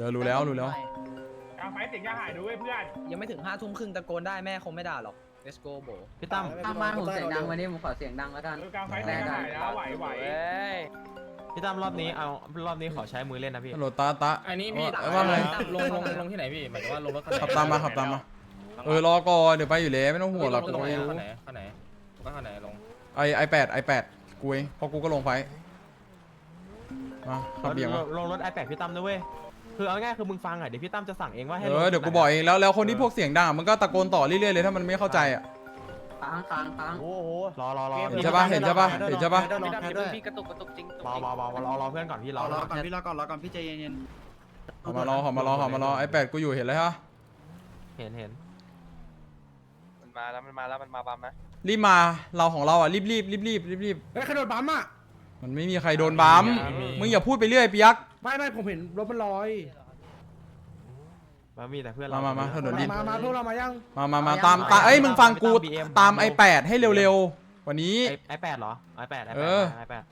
เดี๋ยวรู้แล้วรู้แล้ว กลางไฟเสียงอย่าหายด้วยเพื่อน ยังไม่ถึงห้าทุ่มครึ่งตะโกนได้แม่คงไม่ด่าหรอก let's go โบพี่ตั้มทางบ้านผมเสียงดังวันนี้ผมขอเสียงดังแล้วกันเออกลางไฟเสียงอย่าหายนะไหวไหวพี่ตั้มรอบนี้เอารอบนี้ขอใช้มือเล่นนะพี่ฮัลโหลตาตาอันนี้พี่เออว่าไงลงลงลงที่ไหนพี่หมายถึงว่าลงรถคันไหนขับตามมาขับตามมาเออรอก่อนเดี๋ยวไปอยู่แล้วไม่ต้องห่วงหรอกลกูงไม่รู้คันไหนคันไหนก็คันไหนลงไอไอแปดไอแปดกูเองเพราะกูก็ลงไฟมาขับเบี่ยงมาลงรถ iPad พี่ตั้มนะเว้ย คือเอาง่ายๆคือมึงฟังอะเดี๋ยวพี่ตั้มจะสั่งเองว่าให้เอลงอเดี๋ยวกูบอกเองแล้วแล้วคนที่พวกเสียงดังอะมันก็ตะโกนต่อเรื่อยๆเลยถ้ามันไม่เข้าใจอะค้างค้างค้างโอ้โหรอรอรอเห็นใช่ปะเห็นใช่ปะเห็นใช่ปะ พี่ดำพี่กระตุกกระตุกจริงรอรอรอรอรอเพื่อนก่อนพี่รอรอก่อนพี่รอก่อนรอก่อนพี่ใจเย็นขอมารอขอมารอขอมารอไอแปดกูอยู่เห็นแล้วฮะเห็นเห็นมันมาแล้วมันมาแล้วมันมาบัมนะรีบมาเราของเราอะรีบรีบรีบรีบรีบรีบๆเฮ้ยขนมบัมอะมันไม่มีใครโดนบัมมึงอย่าพูดไปเรื่อยปียักษ์ ไม่ไม่ผมเห็นรถมันลอย มามีแต่เพื่อนมามามาถนนดิน มามาพวกเรามายังมามามาตามตามเอ้ยมึงฟังกูตามไอแปดให้เร็วๆกว่านี้ ไอแปดเหรอไอแปดไอเอแปอ ดไอแปด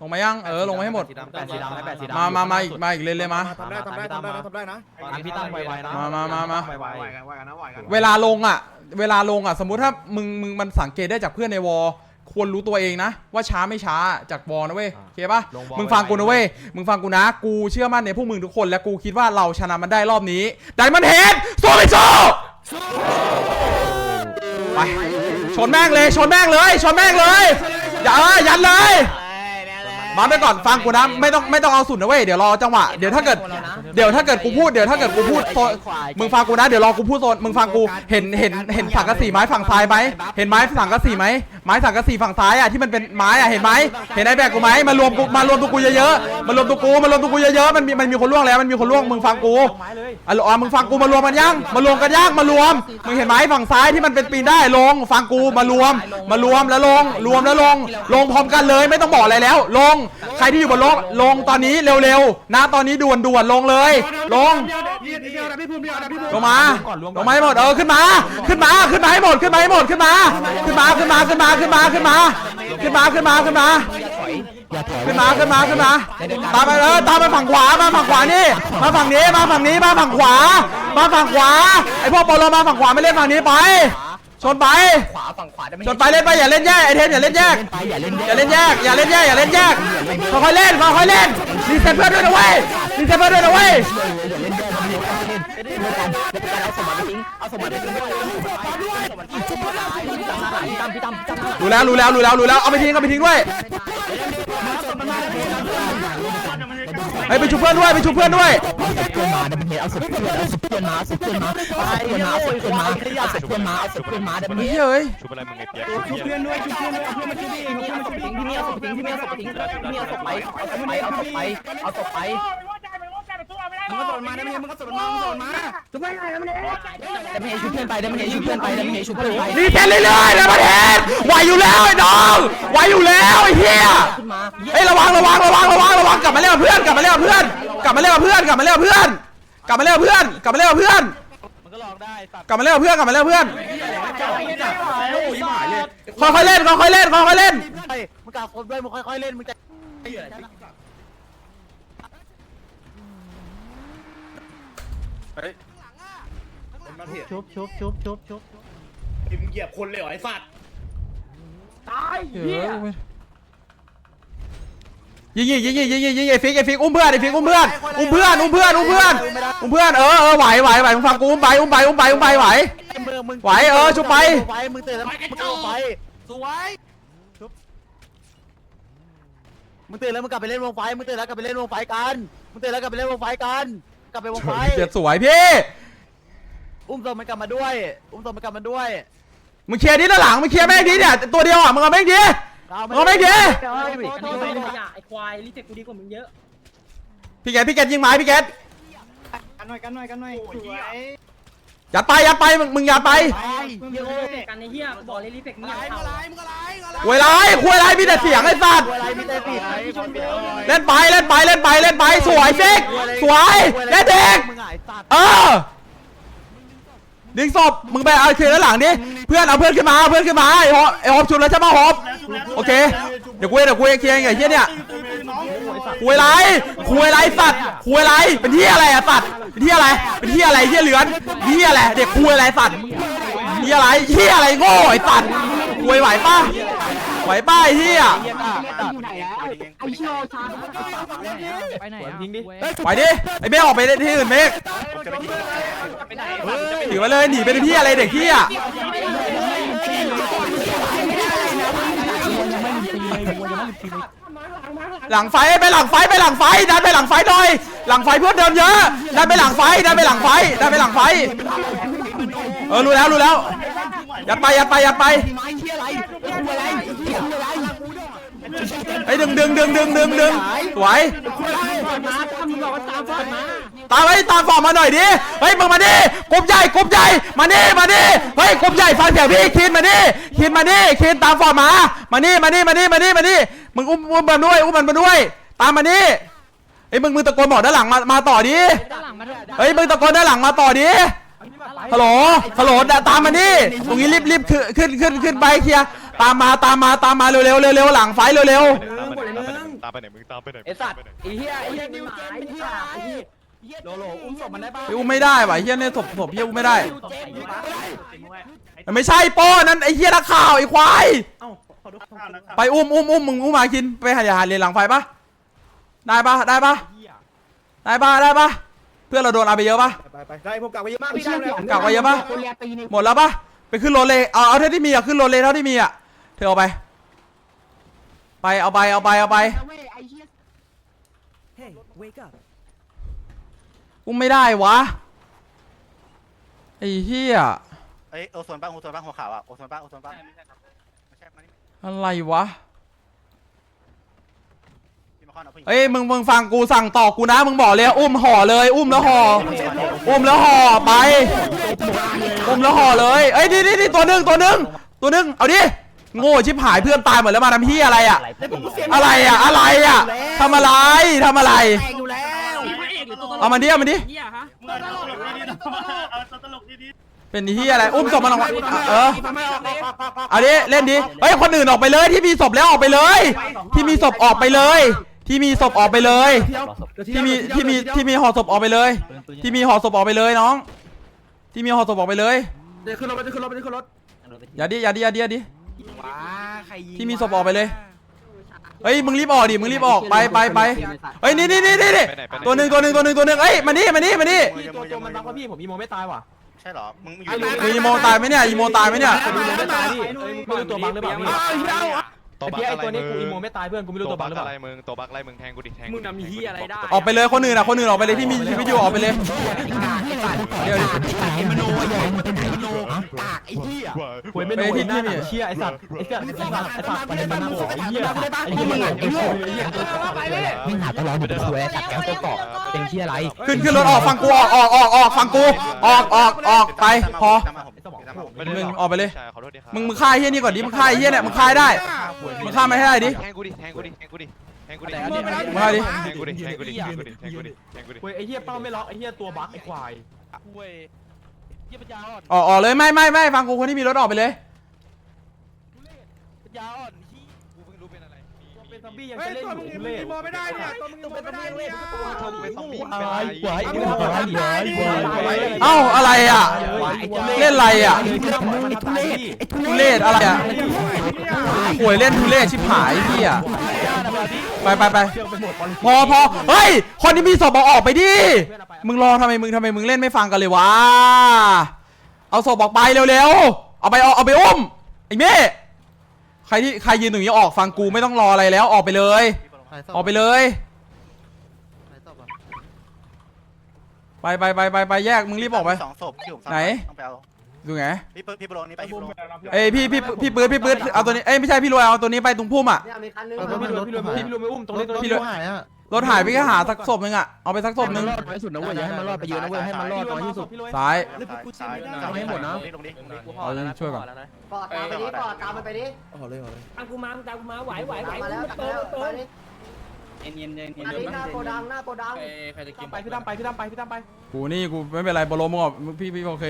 ลงมายังเออลงมาให้หมดแปดสีดำไอแปดสีดำมามามาอีกมาอีกเลนเลยมา ทำได้ทำได้ทำได้ทำได้นะตามพี่ตั้มไวๆนะมามามามาไวไหวกันไหวกันนะไหวกันเวลาลงอะ เวลาลงอะ สมมุติถ้ามึงมึงมันสังเกตได้จากเพื่อนในวอล ควรรู้ตัวเองนะ ว่าช้าไม่ช้าจากวอลนะเว้ยโอเคปะลงบอลมึงฟังกูนะเว้ยมึงฟังกูนะกูเชื่อมั่นในพวกมึงทุกคนและกูคิดว่าเราชนะมันได้รอบนี้ไดมันเฮดโซไปโซไปชนแม่งเลยชนแม่งเลยชนแม่งเลยอย่าเออยันเลยมาไปก่อนฟังกูนะไม่ต้องไม่ต้องเอาสุดนะเว้ยเดี๋ยวรอจังหวะเดี๋ยวถ้าเกิดเดี๋ยวถ้าเกิดกูพูดเดี๋ยวถ้าเกิดกูพูดโซนมึงฟังกูนะเดี๋ยวรอกูพูดโซนมึงฟังกูเห็นเห็นเห็นสังกะสีไม้ฝั่งซ้ายไหมเห็นไม้สังกะสีไหม ไม้สังกะสีฝั่งซ้ายอะที่มันเป็นไม้อะเห็นไหมเห็นไอ้แบกกูไหมมารวมกูมารวมตัวกูเยอะๆมารวมตัวกูมารวมตัวกูเยอะๆมันมีมันมีคนล่วงแล้วมันมีคนล่วงมึงฟังกูไม้เลยอะรอมึงฟังกูมารวมกันยังมารวมกันยังมารวมมึงเห็นไหมฝั่งซ้ายที่มันเป็นปีนได้ลงฟังกูมารวม มารวมแล้วลงรวมแล้วลง ลงพร้อมกันเลยไม่ต้องบอกอะไรแล้ว ลง ใครที่อยู่บนรถลงตอนนี้เร็วๆนะตอนนี้ด่วนๆลงเลย ลง เดี๋ยวเดี๋ยวเดี๋ยวนะพี่ภูมิเดี๋ยวนะพี่ภูมิลงมาลงมาให้หมดเออขึ้นมา ขึ้นมาขึ้นมาให้หมดขึ้นมาให้หมดขึ้นมา ขึ้นมาขึ้นมาขึ้นมาขึ้นมาขึ้นมาขึ้นมาขึ้นมาขึ้นมาขึ้นมาขึ้นมาขึ้นมาตามไปเออตามไปฝั่งขวามาฝั่งขวานี่มาฝั่งนี้มาฝั่งนี้มาฝั่งขวา มาฝั่งขวาไอพวกปลมาฝั่งขวาไม่เล่นฝั่งนี้ไปชนไปขวาฝั่งขวาได้ไหมชนไปเล่นไปอย่าเล่นแยกไอเทนอย่าเล่นแยกอย่าเล่นอย่าเล่นแยกอย่าเล่นแยกอย่าเล่นแยกค่อยๆเล่นค่อยๆเล่นรีเซ็ตเพื่อนด้วยนะเว้ยรีเซ็ตเพื่อนด้วยนะเว้ย เอาสมบัติทิ้งเอาสมบัติทิ้งด้วยสมบัติทิ้งชุบมาพี่ตั้มพี่ตั้มพี่ตั้มรู้แล้วรู้แล้วรู้แล้วรู้แล้วเอาไปทิ้งเอาไปทิ้งด้วยไอ้ยไปชุบเพื่อนด้วยไปชุบเพื่อนด้วยเพื่อนมาเดี๋ยวมันเห็นเอาสุดเพื่อนเอาสุดเพื่อนมาเอาสุดเพื่อนมาเอาสุดเพื่อนมาเอาสุดเพื่อนมาเอาสุดเพื่อนมาเอาสุดเพื่อนมาเดี๋ยวมันเฮ้เห็ยนเอ้ยชุบอะไรมึงไงเปียกชุบเพื่อนด้วยชุบเพื่อนด้วยเอาเพื่อนมาชุบเองเอาเพื่อนมาชุบเองพี่เมียศพทิ้งพี่เมียศพทิ้งพี่เมียศพไปเอาศพไปเอาศพไปเอาศพไป มึงก็สวนมาได้ไหมมึงก็สวนมามึงสวนมาชุบไม่ได้แล้วมันเองเดี๋ยวมันเห็นชุบเพื่อนไปเดี๋ยวมันเห็นชุบเพื่อนไปเดี๋ยวมันเห็นชุบเพื่อนไปรีเซ็ตเรื่อยๆนะประเทศไหวอยู่แล้วไอ้น้องไหวอยู่แล้วไอ้เหี้ยขึ้นมาเฮ้ยระวังระวังระวังระวังระวังกลับมาเล่นกับเพื่อนกลับมาเล่นกับเพื่อน กลับมาเล่นกับเพื่อนกลับมาเล่นกับเพื่อน กลับมาเล่นกับเพื่อนกลับมาเล่นกับเพื่อนมันก็ลองได้สัตว์กลับมาเล่นกับเพื่อนกลับมาเล่นกับเพื่อนค่อยๆเล่นค่อยๆเล่นค่อยๆเล่นมึงกลับครบด้วยมึงค่อยๆเล่นมึงจะ ชุบชุบชุบชุบชุบมึงเหยียบคนเลยเหรอไอ้สัตว์ยิงยิงยิงยิงยิงยิงยิงไอ้ฟิกไอ้ฟิกอุ้มเพื่อนไอ้ฟิกอุ้มเพื่อนอุ้มเพื่อนอุ้มเพื่อนอุ้มเพื่อนอุ้มเพื่อนเออเออไหวไหวไหวมึงฟังกูอุ้มไปอุ้มไปอุ้มไปอุ้มไปไหวมึงมึงไหวเออชุบไปไปมึงเตือนแล้วมึงเอาไปสวยมึงเตือนแล้วมึงกลับไปเล่นวงไฟมึงเตือนแล้วกลับไปเล่นวงไฟกันมึงเตือนแล้วกลับไปเล่นวงไฟกัน กลับไปวงไฟเกียรติสวยพี่ อุ้มตัวมันกลับมาด้วย อุ้มตัวมันกลับมาด้วยมึงเคลียร์ดิด้านหลังมึงเคลียร์แม่งดิเนี่ยตัวเดียวอะมึงเอาแม่งดิเอาไม่ดีไอ้ควายรีเจ็คกูดีกว่ามึงเยอะพี่แกตพี่แกตยิงไม้พี่แกตกันหน่อยกันหน่อยกันหน่อยสวย ยัดไปยัดไปมึงมึงยัดไปเยอะกันในเฮียบอกเลยรีเจ็คมึงอะไรมึงอะไรมึงอะไรมึงอะไรคุยไรคุยไรมีแต่เสียงไอ้สัตว์อะไรมีแต่ปิดเล่นไปเล่นไปเล่นไปเล่นไปสวยฟิกสวยเล่นเด็กมึงไอ้สัตว์เออดึงศพมึงไปเอาเคลียร์ด้านหลังดิเพื่อนเอาเพื่อนขึ้นมาเอาเพื่อนขึ้นมาไอ้ฮอปไอ้ฮอปชุดแล้วใช่ปะฮอปโอเคเดี๋ยวกูเองเดี๋ยวกูเองเคลียร์ไงเฮียเนี่ยส คุยไรคุยไรสัตว์คุยไรเป็นที่อะไรอะสัตว์เป็นที่อะไรเป็นที่อะไรเฮียเหลือนเฮียอะไรเด็กคุยอะไรสัตว์เฮียอะไรเฮียอะไรโง่ไอ้สัตว์คุยไหวป่ะไหวป่ะไอ้เฮียไปไหนทิ้งดิไปดิไอ้เมฆออกไปที่อื่นเมฆไปไหนถือมาเลยหนีไปที่อะไรเด็กเฮีย หลังไฟไปหลังไฟไปหลังไฟดันไปหลังไฟหน่อย หลังไฟเพื่อนเดินเยอะดันไปหลังไฟดันไปหลังไฟดันไปหลังไฟ เออรู้แล้วรู้แล้วยัดไปยัดไปยัดไปไม้เชี่ยอะไรคุยอะไรเชี่ยอะไรไอ้ดึงดึงดึงดึงดึงดึงสวมาถ้ามึงบอกว่า ตามฟอดมาตามไอ้ตามฟอร์มมาหน่อยดิเฮ้ยมึงมาดิกลุ่มใหญ่กลุ่มใหญ่มาดิมาดิเฮ้ยกลุ่มใหญ่ฟังเสียงพี่คินมาดิคินมาดิคินตามฟอร์มมามานี่มานี่มานี่มานี่มานี่มึงอุ้มอุ้มมันด้วยอุ้มมันมาด้วย ตามมานี่เฮ้ยมึงมึงตะโกนบอกด้านหลังมามาต่อดิเฮ้ยมึงตะโกนด้านหลังมาต่อดิฮัลโหลฮัลโหลตามมานี่ตรงนี้รีบรีบขึ้นขึ้นขึ้นขึ้นไปเคลียร์ตามมาตามมาตามมาเร็วเร็วเร็วเร็วหลังไฟเร็วเร็วตามไปไหนมึงตามไปไหนไอสัตว์ไอเหี้ยไอเหี้ยนิวเจนเป็นเหี้ยไอเหี้ย โลโลอุ้มศพมันได้ป่ะเฮ้ยอุ้มไม่ได้ว่ะเฮียเนี่ยศพศพเฮียอุ้มไม่ได้มันไม่ใช่โป้นั่นไอ้เฮียนักข่าวไอ้ควายไปอุ้มอุ้มอุ้มมึงอุ้มมากินไปหาหาเรียนหลังไฟปะได้ปะได้ปะได้ปะได้ปะเพื่อนเราโดนเอาไปเยอะปะ ไปไปได้ผมกลับไปเยอะมากพี่ได้แล้วกลับไปเยอะปะ หมดแล้วปะไปขึ้นรถเลยเอาเอาเท่าที่มีอะขึ้นรถเลยเท่าที่มีอะเธอเอาไป ไปเอาไปเอาไปเอาไป อุ้มไม่ได้วะไอ้เฮียเอ้ยโอโซนบ้างโอโซนบ้างหัวขาวอะโอโซนบ้างโอโซนบ้างไม่ใช่มานี่อะไรวะพี่มาคอนเอาผู้หญิงเอ้ยมึงมึงฟังกูสั่งต่อกูนะมึงบอกเลยอุ้มห่อเลย อุ้มแล้วห่ออุ้มแล้วห่อไป อุ้มแล้วห่อเลยเอ้ยนี่นี่นี่ตัวหนึ่งตัวหนึ่งตัวหนึ่งเอาดิโง่ชิบหายเพื่อนตายหมดแล้วมาทำเฮียอะไรอะอะไรอะอะไรอะทำอะไรทำอะไรอยู่แล้ว เอามันดิเอามันดิเป็นเฮียอะไรอุ้มศพมันออกมาเออเอาดิเล่นดิเฮ้ยคนอื่นออกไปเลยที่มีศพแล้วออกไปเลย ที่มีศพออกไปเลย ที่มีศพออกไปเลย ที่มีที่มีที่มีห่อศพออกไปเลย ที่มีห่อศพออกไปเลยน้อง ที่มีห่อศพออกไปเลยเดี๋ยวขึ้นรถไปขึ้นรถไปขึ้นรถอย่าดิอย่าดิอย่าดิอย่าดิว้าใครยิงที่มีศพออกไปเลย เฮ้ยมึงรีบออกดิมึงรีบออกไปไปไปเฮ้ยนี่นี่นี่นี่นี่ตัวหนึ่งตัวหนึ่งตัวหนึ่งตัวหนึ่งเอ้ยมานี่มานี่มานี่พี่ตัวตัวมันบักว่าพี่ผมอีโมไม่ตายว่ะใช่เหรอ มึงอยู่มึงอีโมตายไหมเนี่ยอีโมตายไหมเนี่ยอีโมไม่ตายพี่เอ้ยไม่รู้ตัวบักหรือเปล่าพี่ตัวไอ้บักพี่ไอ้อะไรตัวนี้มึกูงอีโมไม่ตายเพื่อนกูไม่รู้ตัตัววบับักกหรือเปอะไรล่ามึงตัวบักอะไรมึงแทงกูดิแทงมึงทำเหี้ยอะไรได้ ออกไปเลยคนอื่นอะคนอื่นออกไปเลยที่มีชีวิตอยู่ออกไปเลย เดี๋ยวดิ ไอ้มโนไอ้ยังเป็นไอ้มโนปากไอ้เหี้ยคุยไม่โดนหน้าหนังเชี่ยไอ้สัตว์ไอ้สัตว์ไอ้สัตว์ไอ้สัตว์ประเด็นมันน่าบอกไอ้เหี้ยไอ้เหี้ยมันหนังไอ้เหี้ยไอ้เหี้ยไม่หาตลอดเป็นคุยตัดแก้วตัวเกาะเป็นเชี่ยอะไรขึ้นขึ้นรถออกฟังกูออกออกออกออกฟังกูออกออกออกไปพอมึงออกไปเลยใช่ขอโทษดิครับมึงมึงฆ่าไอ้เฮียนี่ก่อนดิมึงฆ่าไอ้เฮียเนี่ยมึงฆ่าให้ได้มึงฆ่าไม่ให้ได้ดิแทงกูดิแทงกูดิแทงกูดิแทงกูดิมึงฆ่าดิแทงกูดิแทงกูดิแทงกูดิแทงกูดิแทงกูดิคุยไอ้เหี้ยเป้าไม่ล็อกไอ้เหี้ยตัวบักไอ้ควายเว้ ยเยี่ยปัญญาอ่อนออกออกเลยไม่ไม่ไม่ฟังกูคนที่มีรถออกไปเลยปัญญาอ่อนที่กูเพิ่งรู้เป็นอะไรเป็นซอมบี้ยังเฮ้ยจะเล่นตัวอมึงยู่มึเล่งอีโมไม่ได้เนี่ยตัวมึงอีโมไม่ได้เนี่ยเป็นซอมบี้เป็นไอ้อะไรควายควายควายควายเอ้าอะไรอะ เล่นอะไรอะไอ้ทุเรศไอ้ทุทุเรเรศศอะไรอะป่วยเล่นทุเรศชิบหายไอ้เฮียไปไปไปพอพอเฮ้ย คนที่มีศพเอาออกไปดิ มึงรอทำไมมึงทำไมมึงเล่นไม่ฟังกันเลยวะ เอาศพออกไปเร็วๆ เอาไปเอาเอาไปอุ้มไอ้เม่ใครที่ใครยืนหนึ่งนี้ออกฟังกูไม่ต้องรออะไรแล้วออกไปเลย ออกไปเลย ไปไปไปไปไปแยกมึงรีบออกไปสองศพที่ผมไหนต้องไปเอา ดูไงพี่เปิ้ลพี่โปรนี่ไปพี่โปรเอ้ยพี่พี่พี่ปื๊ดพี่ปื๊ดเอาตัวนี้เอ้ยไม่ใช่พี่รวยเอาตัวนี้ไปตรงพุ่มอะ เนี่ยมีคันนึงพี่รวยพี่รวยพี่รวยไม่อุ้มตรงนี้ตรงนี้พี่รวยรถหายไปแค่หาสักศพนึงอะเอาไปสักศพนึงรอดน้อยสุดนะเว้ยอย่าให้มันรอดไปเยอะนะเว้ยให้มันรอดน้อยที่สุดพี่รวยซ้ายซ้ายเอาให้หมดนะลงดิลงดิกูห่อแล้วนะช่วยก่อนแล้วนะปอดตามไปดิปอดตามมันไปดิตามกูมาตามกูมาไหวไหวไหวตามมาแล้วเปิดเปิดเย็นเย็นเย็นเย็นหน้าโกดังหน้าโกดังไปพี่ตั้มไปพี่ตั้มไปพี่ตั้มไปกูนี่กูไม่เป็นไรโปรโลมึงออกมึงพี่พี่โอเค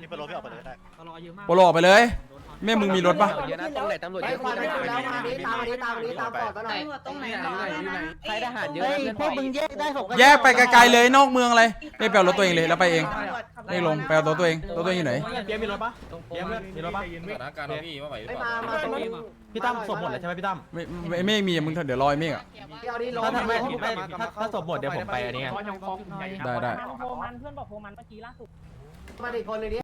พี่โปรพี่ออกไปเลยได้ตลอดเยอะมากโปรโลออกไปเลยโดนทอนแม่มึงมีรถปะเยอะนะตรงไหนตำรวจไอ้เยอะควันไม่อยู่แล้วมาดิตามมาดิตามมาดิตามก่อนมาหน่อยตรงไหนใครทหารเยอะเฮ้ยพวกมึงแยกได้ผมก็แยกไปไกลๆเลยนอกเมืองอะไรไม่ไปเอารถตัวเองเลยแล้วไปเองไม่ลงไปเอาตัวตัวเองตัวตัวเองอยู่ไหนเปียมีรถปะเปียมีรถปะสถานการณ์พี่ว่าไหวหรือไอ้เปมาล่ามาตรงนี้พี่ตั้มสมหมดเลยใช่ไหมพี่ตั้มไม่ไม่ไม่มีอะมึงเดี๋ยวรอไอ้เมฆอะเอาดิลงถ้าทำไม่ไม่ถ้าถ้าสมหมดเดี๋ยวผมไปอันนี้ไงได้ได้โฟมันเพื่อนบอกโฟมันเมื่อกี้ล่าสุดมาดิคนเลยดิ